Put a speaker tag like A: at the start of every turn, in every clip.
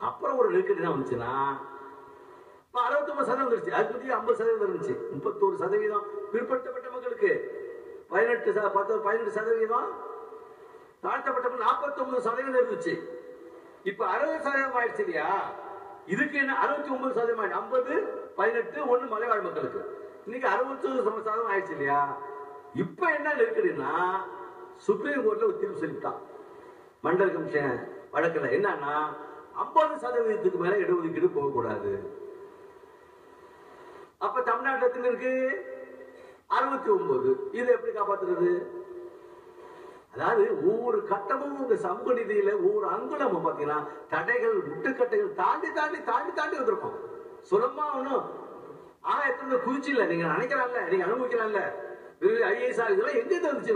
A: அப்புறம் ஒரு நெருக்கடி என்ன வந்துச்சுன்னா இப்போ அறுபத்தொம்பது சதவீதம் இருந்துச்சு அது பற்றி ஐம்பது சதவீதம் இருந்துச்சு முப்பத்தோரு சதவீதம். பிற்படுத்தப்பட்ட மக்களுக்கு பதினெட்டு பத்து பதினெட்டு சதவீதம். தாழ்த்தப்பட்ட நாற்பத்தொன்பது சதவீதம் இருந்துச்சு. இப்ப அறுபது சதவீதம் ஆயிடுச்சு இல்லையா? இதுக்கு என்ன அறுபத்தி ஒன்பது சதவீதம் ஆயிடுச்சு? ஐம்பது பதினெட்டு ஒன்று மலைவாழ் மக்களுக்கு. இன்னைக்கு அறுபத்தி சதவீதம் ஆயிடுச்சு இல்லையா? இப்ப என்ன நெருக்கடின்னா சுப்ரீம் கோர்ட்ல ஒரு தீர்ப்பு சொல்லிட்டான். மண்டல் கமிஷன் வழக்கில் என்னன்னா ஐம்பது சதவீதத்துக்கு மேல இடஒதுக்கீடு போகக்கூடாது அப்ப தமிழ்நாட்டுல எத்தனை இருக்கு? அறுபத்தி ஒன்பது இது எப்படி காப்பாத்துறது? அதாவது ஒவ்வொரு கட்டமும் இந்த சமூக நிதியில ஒவ்வொரு அங்குலமும் பாத்தீங்கன்னா தடைகள் முட்டுக்கட்டைகள் தாண்டி தாண்டி தாண்டி தாண்டி வந்திருக்கும். சுலமா ஒண்ணும். ஆயிரத்துல குதிச்சு இல்ல நீங்க நினைக்கிறான்ல நீங்க அனுபவிக்கிறான்ல ஐஏஎஸ் இதெல்லாம் எங்க இருந்து வந்துச்சு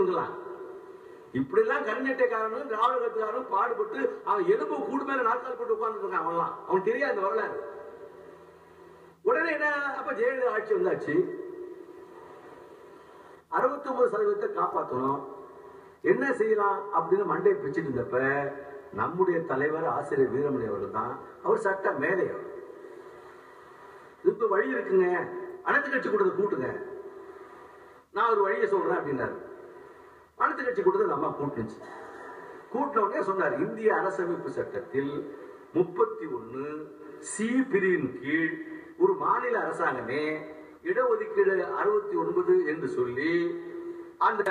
A: இப்படி எல்லாம் கருஞ்சட்டைக்காரனும் திராவிடத்துக்காரனும் பாடுபட்டு அவன் எலும்பு கூடு மேல நாட்கள் போட்டு உட்கார்ந்து இருக்கான் அவன்லாம். அவன் தெரியாது இந்த வரலாறு. உடனே என்ன அப்ப ஜெயலலிதா ஆட்சி வந்தாச்சு. அறுபத்தி ஒன்பது சதவீதத்தை காப்பாற்றணும் என்ன செய்யலாம் அப்படின்னு மண்டையை பிடிச்சிட்டு இருந்தப்ப நம்முடைய தலைவர் ஆசிரியர் வீரமணி அவர்கள் தான் அவர் சட்ட மேதையர் இப்ப வழி இருக்குங்க. அனைத்து கட்சி கூட்டத்தை கூட்டுங்க. நான் ஒரு வழியை சொல்றேன் அப்படின்னாரு. அனைத்து கட்சி கூட்டத்தில் நம்ம கூட்டுச்சு கூட்டின உடனே சொன்னார் இந்திய அரசமைப்பு சட்டத்தில் முப்பத்தி ஒன்று சி பிரிவின் கீழ் ஒரு மாநில அரசாங்கமே இடஒதுக்கீடு அறுபத்தி ஒன்பது என்று சொல்லி அந்த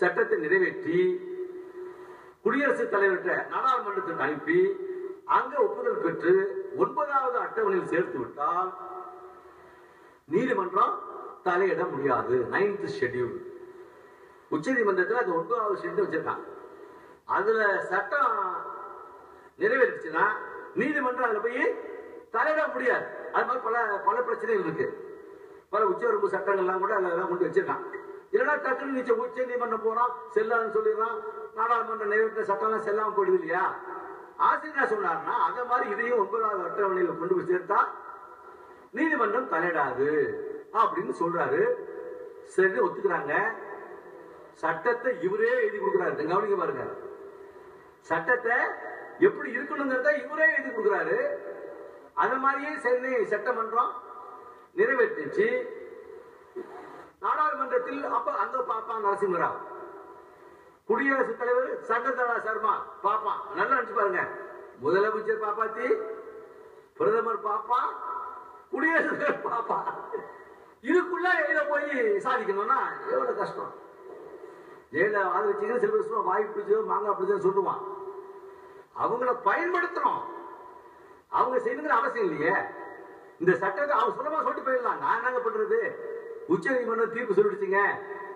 A: சட்டத்தை நிறைவேற்றி குடியரசுத் தலைவர்கிட்ட நாடாளுமன்றத்தில் அனுப்பி அங்க ஒப்புதல் பெற்று ஒன்பதாவது அட்டவணையில் சேர்த்து விட்டால் நீதிமன்றம் தலையிட முடியாது. நைன்த் ஷெட்யூல் உச்ச நீதிமன்றத்தில் அது ஒன்பதாவது ஷெட்யூல் வச்சிருக்கான் அதுல சட்டம் நிறைவேறிச்சுன்னா நீதிமன்றம் அதுல போய் தலையிட முடியாது. அது மாதிரி பல பல பிரச்சனைகள் இருக்கு. பல உச்சவரம்பு சட்டங்கள்லாம் கூட அதெல்லாம் கொண்டு வச்சிருக்கான் இல்லைன்னா டக்குனு நீச்ச உச்ச நீதிமன்றம் போறான் செல்லாதுன்னு சொல்லிடுறான் நாடாளுமன்றம் நிறைவேற்ற சட்டம்லாம் செல்லாம போயிடுது இல்லையா? ஆசிரியர் சொன்னார்னா அதே மாதிரி இதையும் ஒன்பதாவது அட்டவணையில் கொண்டு போய் சேர்த்தா நீதிமன்றம் தலையிடாது அப்படின்னு சொல்றாரு. சரி ஒத்துக்கிறாங்க. சட்டத்தை இவரே எழுதி கொடுக்குறாரு. கவனிக்க பாருங்க. சட்டத்தை எப்படி இருக்கணுங்கிறத இவரே எழுதி கொடுக்குறாரு. அந்த மாதிரியே சென்னை சட்டமன்றம் நிறைவேற்றிச்சு. நாடாளுமன்றத்தில் அப்ப அங்க பாப்பான் நரசிம்மராவ். குடியரசுத் தலைவர் சங்கரதரா சர்மா பாப்பான் நல்லா நினைச்சு பாருங்க. முதலமைச்சர் பாப்பாத்தி பிரதமர் பாப்பா குடியரசுத் தலைவர் பாப்பா. இதுக்குள்ள இதை போய் சாதிக்கணும்னா எவ்வளவு கஷ்டம்? ஜெயலலிதா வச்சீங்கன்னா சில வருஷம் வாய் பிடிச்சதோ மாங்காய் பிடிச்சதோ சொல்லுவான். அவங்கள பயன்படுத்தணும். அவங்க செய்யணுங்கிற அவசியம் இல்லையே. இந்த சட்டத்தை அவங்க சுலமா சொல்லிட்டு போயிடலாம். நான் என்னங்க பண்றது? உச்ச நீதிமன்றம் தீர்ப்பு சொல்லிடுச்சுங்க.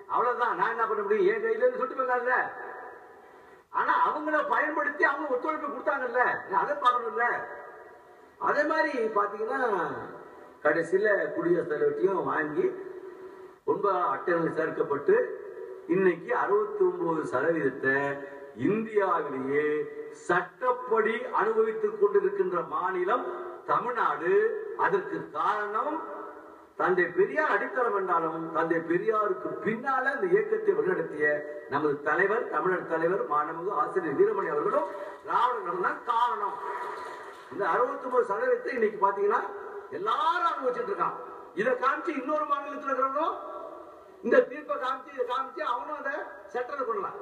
A: அவ்வளவுதான். நான் என்ன பண்ண முடியும்? என் கையில சொல்லிட்டு போயிடலாம்ல. ஆனா அவங்கள பயன்படுத்தி அவங்க ஒத்துழைப்பு கொடுத்தாங்கல்ல. நான் அதை பார்க்கணும்ல. அதே மாதிரி பாத்தீங்கன்னா கடைசியில குடியரசுத் தலைவர்கிட்டையும் வாங்கி ஒன்பதாம் அட்டவணை சேர்க்கப்பட்டு இன்னைக்கு அறுபத்தி ஒன்பது சதவீதத்தை இந்தியாவிலேயே சட்டப்படி அனுபவித்துக் கொண்டிருக்கின்ற மாநிலம் தமிழ்நாடு. அதற்கு காரணம் தந்தை பெரியார் அடித்தளம் என்றாலும் தந்தை பெரியாருக்கு பின்னால இந்த இயக்கத்தை வழிநடத்திய நமது தலைவர் தமிழர் தலைவர் மாணவர்கள் ஆசிரியர் வீரமணி அவர்களும் திராவிடர்களும் தான் காரணம். இந்த அறுபத்தி ஒன்பது சதவீதத்தை இன்னைக்கு பாத்தீங்கன்னா எல்லாரும் அனுபவிச்சுட்டு இருக்கான் இதை காமிச்சு இன்னொரு மாநிலத்தில் இருக்கிறவங்களும் இந்த தீர்ப்பை காமிச்சு இதை காமிச்சு அவனும் அதை சட்டத்தை பண்ணலாம்.